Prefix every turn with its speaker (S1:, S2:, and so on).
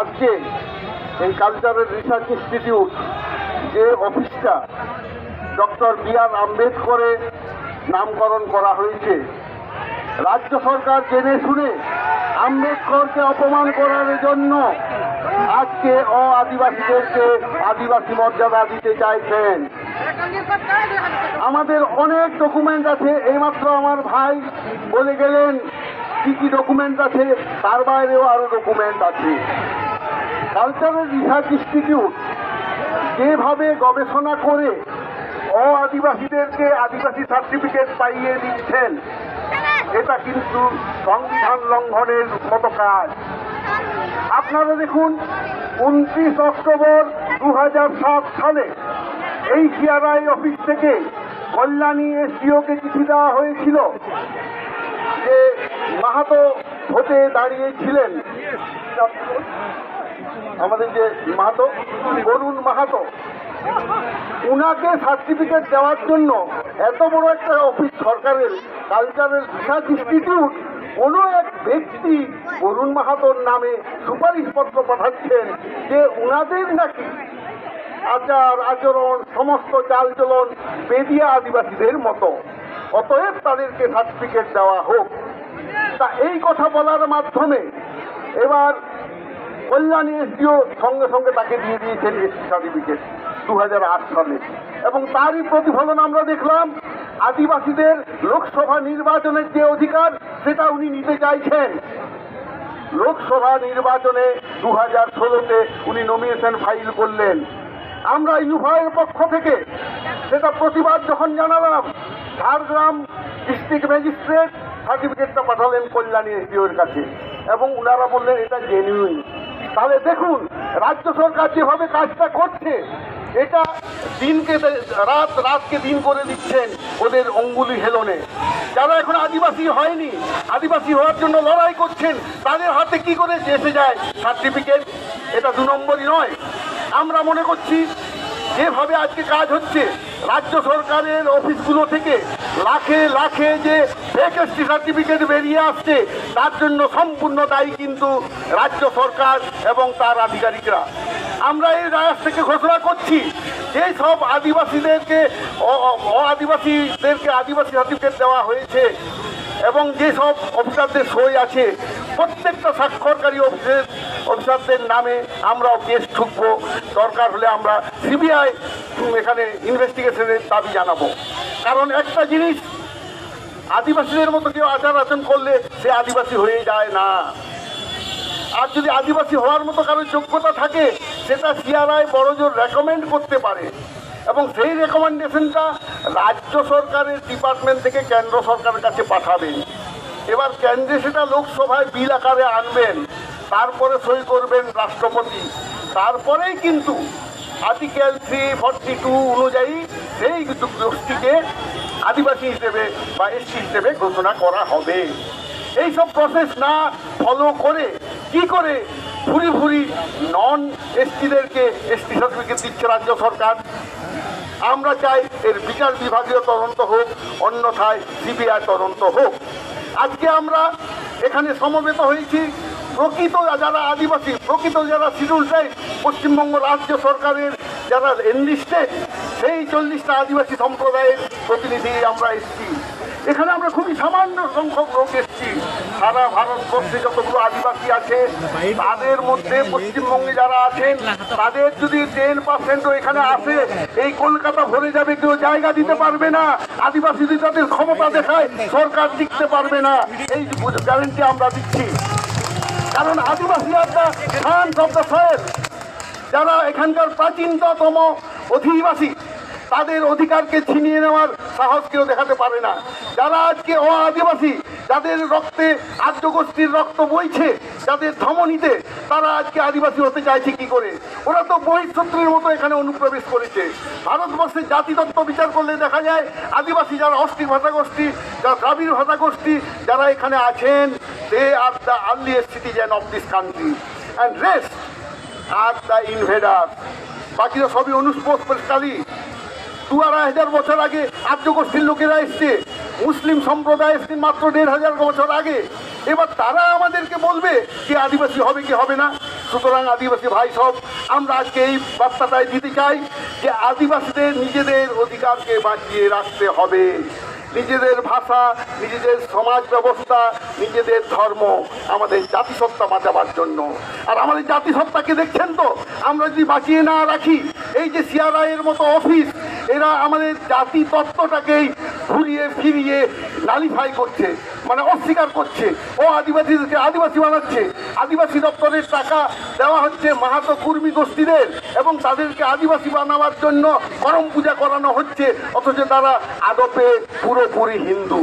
S1: আজকে এই cultural research institute যে অফিসটা ডক্টর বি আর আম্বেদকরের নামকরণ করা হয়েছে, রাজ্য সরকার জেনে শুনে আম্বেদকরকে অপমান করার জন্য আজকে অ আদিবাসীদেরকে আদিবাসী মর্যাদা দিতে চাইছেন। আমাদের অনেক ডকুমেন্ট আছে, এইমাত্র আমার ভাই বলে গেলেন, কি কি ডকুমেন্ট আছে, তার বাইরেও আরও ডকুমেন্ট আছে। কালচারাল রিসার্চ ইনস্টিটিউট যেভাবে গবেষণা করে অ আদিবাসীদেরকে আদিবাসী সার্টিফিকেট পাইয়ে দিচ্ছেন, এটা কিন্তু সংবিধান লঙ্ঘনের মতো কাজ আপনারা দেখুন, উনত্রিশ অক্টোবর দু হাজার সাত সালে এই সিআরআই অফিস থেকে কল্যাণী এসডিওকে চিঠি দেওয়া হয়েছিল যে মাহাতো হতে দাঁড়িয়েছিলেন। আমাদের যে মাহাতো বরুণ মাহাতো, উনাকে সার্টিফিকেট দেওয়ার জন্য এত বড় একটা অফিস সরকারের কালচারাল রিসার্চ ইনস্টিটিউট কোনো এক ব্যক্তি অরুণ মাহাতোর নামে সুপারিশপত্র পাঠাচ্ছেন যে উনাদের নাকি আচার, আচরণ, সমস্ত চালচলন বেদিয়া আদিবাসীদের মতো। অতএব তাদেরকে সার্টিফিকেট দেওয়া হোক। তা এই কথা বলার মাধ্যমে এবার কল্যাণী এসডিও সঙ্গে সঙ্গে তাকে দিয়ে দিয়েছেন এসটি সার্টিফিকেট দু হাজার আট সালে। এবং তারই প্রতিফলন আমরা দেখলাম, আদিবাসীদের লোকসভা নির্বাচনের যে অধিকার, সেটা উনি নিতে চাইছেন। লোকসভা নির্বাচনে দু হাজার ষোলোতে উনি নমিনেশন ফাইল করলেন। আমরা ইউভাইয়ের পক্ষ থেকে সেটা প্রতিবাদ যখন জানালাম, ঝাড়গ্রাম ডিস্ট্রিক্ট ম্যাজিস্ট্রেট সার্টিফিকেটটা পাঠালেন কল্যাণী এসডিওর কাছে। এবং ওনারা বললেন, এটা জেনুইন তাহলে দেখুন, রাজ্য সরকার যেভাবে কাজটা করছে, এটা দিনকে রাত রাতকে দিন করে দিচ্ছেন ওদের অঙ্গুলি হেলনে। যারা এখন আদিবাসী হয়নি, আদিবাসী হওয়ার জন্য লড়াই করছেন, তাদের হাতে কি করে এসে যায় সার্টিফিকেট? এটা দু নম্বরই নয়। আমরা মনে করছি, যেভাবে আজকে কাজ হচ্ছে, রাজ্য সরকারের অফিসগুলো থেকে লাখে লাখে যে ভ্যাকেন্সি সার্টিফিকেট বেরিয়ে আসছে। তার জন্য সম্পূর্ণ দায়ী কিন্তু রাজ্য সরকার এবং তার আধিকারিকরা। আমরা এই রায় থেকে ঘোষণা করছি, যে সব আদিবাসীদেরকে, অ আদিবাসীদেরকে আদিবাসী সার্টিফিকেট দেওয়া হয়েছে এবং যেসব অফিসারদের সই আছে, প্রত্যেকটা স্বাক্ষরকারী অফিসের, অফিসারদের নামে আমরাও কেস ঠুকবো দরকার হলে আমরা সিবিআই এখানে ইনভেস্টিগেশনের দাবি জানাব। কারণ একটা জিনিস আদিবাসীদের মতো কেউ আচার আচরণ করলে সে আদিবাসী হয়ে যায় না। আর যদি আদিবাসী হওয়ার মতো কারোর যোগ্যতা থাকে, সেটা সিআরআই বড়জোর রেকমেন্ড করতে পারে। এবং সেই রেকমেন্ডেশনটা রাজ্য সরকারের ডিপার্টমেন্ট থেকে কেন্দ্র সরকারের কাছে পাঠাবেন। এবার কেন্দ্রে সেটা লোকসভায় বিল আকারে আনবেন, তারপরে সই করবেন রাষ্ট্রপতি। তারপরেই কিন্তু আর্টিকেল থ্রি ফর্টি টু অনুযায়ী সেই গোষ্ঠীকে আদিবাসী হিসেবে বা এসসি হিসেবে ঘোষণা করা হবে। এইসব প্রসেস না ফলো করে কি করে ভুরি ভুরি নন এসটিদেরকে এসটি সার্টিফিকেট দিচ্ছে রাজ্য সরকার? আমরা চাই এর বিচার বিভাগীয় তদন্ত হোক, অন্যথায় সিবিআই তদন্ত হোক। আজকে আমরা এখানে সমবেত হয়েছি। প্রকৃত যারা আদিবাসী, প্রকৃত যারা শিডিউল ট্রাইব পশ্চিমবঙ্গ রাজ্য সরকারের যারা এনলিস্টেড সেই চল্লিশটা আদিবাসী সম্প্রদায়ের প্রতিনিধি আমরা এসেছি। এখানে আমরা খুবই সামান্য সংখ্যক লোক এসেছি। সারা ভারতবর্ষে যতগুলো আদিবাসী আছে, তাদের মধ্যে পশ্চিমবঙ্গে যারা আছেন, তাদের যদি টেন পার্সেন্টও এখানে আসে, এই কলকাতা ভরে যাবে, কেউ জায়গা দিতে পারবে না। আদিবাসী যদি তাদের ক্ষমতা দেখায়, সরকার দিতে পারবে না। এই গ্যারেন্টি আমরা দিচ্ছি। কারণ আদিবাসী একটা অফ দ্য যারা এখানকার প্রাচীনতম অধিবাসী তাদের অধিকারকে ছিনিয়ে নেওয়ার সাহস কেউ দেখাতে পারে না। যারা আজকে অ আদিবাসী, যাদের রক্তে আর্য গোষ্ঠীর রক্ত বইছে, যাদের ধমনীতে, তারা আজকে আদিবাসী হতে চাইছে কি করে? ওরা তো বহিঃশত্রুর মতো এখানে অনুপ্রবেশ করেছে। ভারতবর্ষের জাতিতত্ত্ব বিচার করলে দেখা যায়, আদিবাসী যারা অস্থির ভাষা গোষ্ঠী যারা দ্রাবিড় ভাষা গোষ্ঠী যারা এখানে আছেন they are the earliest citizen of this country and rest are the invader বাকিরা সবই অনুস্পোষকারী দু আড়াই হাজার বছর আগে আর্য গোষ্ঠীর লোকেরা এসছে। মুসলিম সম্প্রদায় এসছে মাত্র দেড় হাজার বছর আগে। এবার তারা আমাদেরকে বলবে কে আদিবাসী হবে, কি হবে না। সুতরাং আদিবাসী ভাই সব, আমরা আজকে এই বার্তাটাই দিতে চাই যে আদিবাসীদের নিজেদের অধিকারকে বাঁচিয়ে রাখতে হবে। নিজেদের ভাষা, নিজেদের সমাজ ব্যবস্থা, নিজেদের ধর্ম আমাদের জাতিসত্তা বাঁচাবার জন্য। আর আমাদের জাতিসত্তাকে দেখছেন তো? আমরা যদি বাঁচিয়ে না রাখি, এই যে সিআরআইয়ের মতো অফিস এরা আমাদের জাতি তত্ত্বটাকেই ঘুরিয়ে ফিরিয়ে নালিফাই করছে মানে অস্বীকার করছে। ও আদিবাসীদেরকে আদিবাসী বানাচ্ছে। আদিবাসী দপ্তরের টাকা দেওয়া হচ্ছে মাহাতো কুর্মী গোষ্ঠীদের এবং তাদেরকে আদিবাসী বানাবার জন্য করম পূজা করানো হচ্ছে, অথচ তারা আদপে পুরোপুরি হিন্দু।